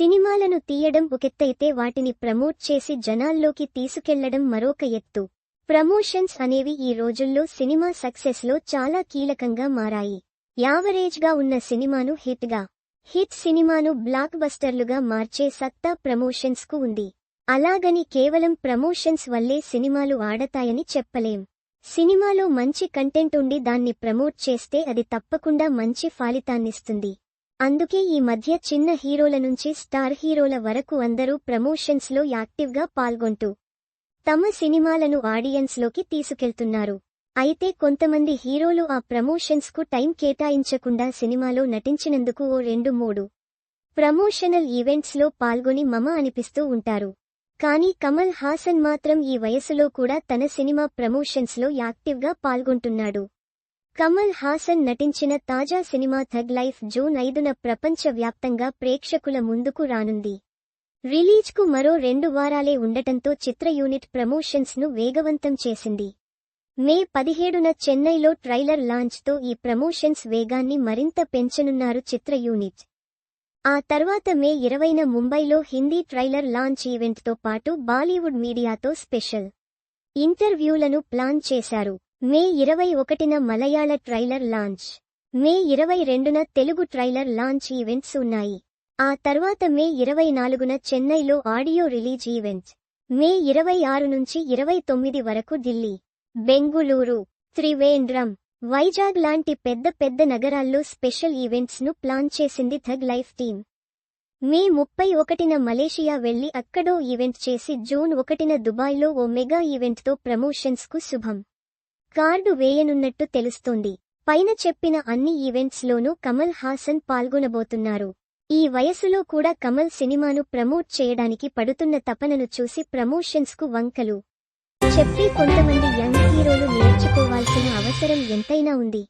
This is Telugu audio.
సినిమాలను తీయడం ఒకెత్తైతే వాటిని ప్రమోట్ చేసి జనాల్లోకి తీసుకెళ్ళడం మరొక ఎత్తు. ప్రమోషన్స్ అనేవి ఈ రోజుల్లో సినిమా సక్సెస్లో చాలా కీలకంగా మారాయి. యావరేజ్గా ఉన్న సినిమాను హిట్గా హిట్ సినిమాను బ్లాక్ బస్టర్లుగా మార్చే సత్తా ప్రమోషన్స్కు ఉంది. అలాగని కేవలం ప్రమోషన్స్ వల్లే సినిమాలు ఆడతాయని చెప్పలేం. సినిమాలో మంచి కంటెంట్ ఉండి దాన్ని ప్రమోట్ చేస్తే అది తప్పకుండా మంచి ఫలితాన్నిస్తుంది. అందుకే ఈ మధ్య చిన్న హీరోల నుంచి స్టార్ హీరోల వరకు అందరూ ప్రమోషన్స్లో యాక్టివ్గా పాల్గొంటూ తమ సినిమాలను ఆడియన్స్లోకి తీసుకెళ్తున్నారు. అయితే కొంతమంది హీరోలు ఆ ప్రమోషన్స్కు టైం కేటాయించకుండా సినిమాలో నటించినందుకు ఓ రెండు మూడు ప్రమోషనల్ ఈవెంట్స్లో పాల్గొని మమ అనిపిస్తూ ఉంటారు. కానీ కమల్ హాసన్ మాత్రం ఈ వయసులో కూడా తన సినిమా ప్రమోషన్స్లో యాక్టివ్గా పాల్గొంటున్నాడు. కమల్ హాసన్ నటించిన తాజా సినిమా థగ్ లైఫ్ జూన్ ఐదున ప్రపంచ వ్యాప్తంగా ప్రేక్షకుల ముందుకు రానుంది. రిలీజ్కు మరో రెండు వారాలే ఉండటంతో చిత్ర యూనిట్ ప్రమోషన్స్ను వేగవంతం చేసింది. మే పదిహేడున చెన్నైలో ట్రైలర్ లాంచ్తో ఈ ప్రమోషన్స్ వేగాన్ని మరింత పెంచనున్నారు చిత్ర యూనిట్. ఆ తర్వాత మే ఇరవైన ముంబైలో హిందీ ట్రైలర్ లాంచ్ ఈవెంట్తో పాటు బాలీవుడ్ మీడియాతో స్పెషల్ ఇంటర్వ్యూలను ప్లాన్ చేశారు. మే ఇరవై ఒకటిన మలయాళ ట్రైలర్ లాంచ్. మే ఇరవై రెండున తెలుగు ట్రైలర్ లాంచ్ ఈవెంట్స్ ఉన్నాయి. ఆ తర్వాత మే ఇరవై నాలుగున చెన్నైలో ఆడియో రిలీజ్ ఈవెంట్. మే ఇరవై ఆరు నుంచి ఇరవై తొమ్మిది వరకు ఢిల్లీ. బెంగుళూరు త్రివేంద్రం వైజాగ్ లాంటి పెద్ద పెద్ద నగరాల్లో స్పెషల్ ఈవెంట్స్ను ప్లాన్ చేసింది థగ్ లైఫ్ టీమ్. మే ముప్పై ఒకటిన మలేషియా వెళ్ళి అక్కడో ఈవెంట్ చేసి జూన్ ఒకటిన దుబాయ్లో ఓ మెగా ఈవెంట్తో ప్రమోషన్స్కు శుభం. కార్డు వేయనున్నట్టు తెలుస్తోంది. పైన చెప్పిన అన్ని ఈవెంట్స్ లోనూ కమల్ హాసన్ పాల్గొనబోతున్నారు. ఈ వయసులో కూడా కమల్ సినిమాను ప్రమోట్ చేయడానికి పడుతున్న తపనను చూసి ప్రమోషన్స్కు వంకలు. చెప్పి కొంతమంది యంగ్ హీరోలు నేర్చుకోవాల్సిన అవసరం ఎంతైనా ఉంది.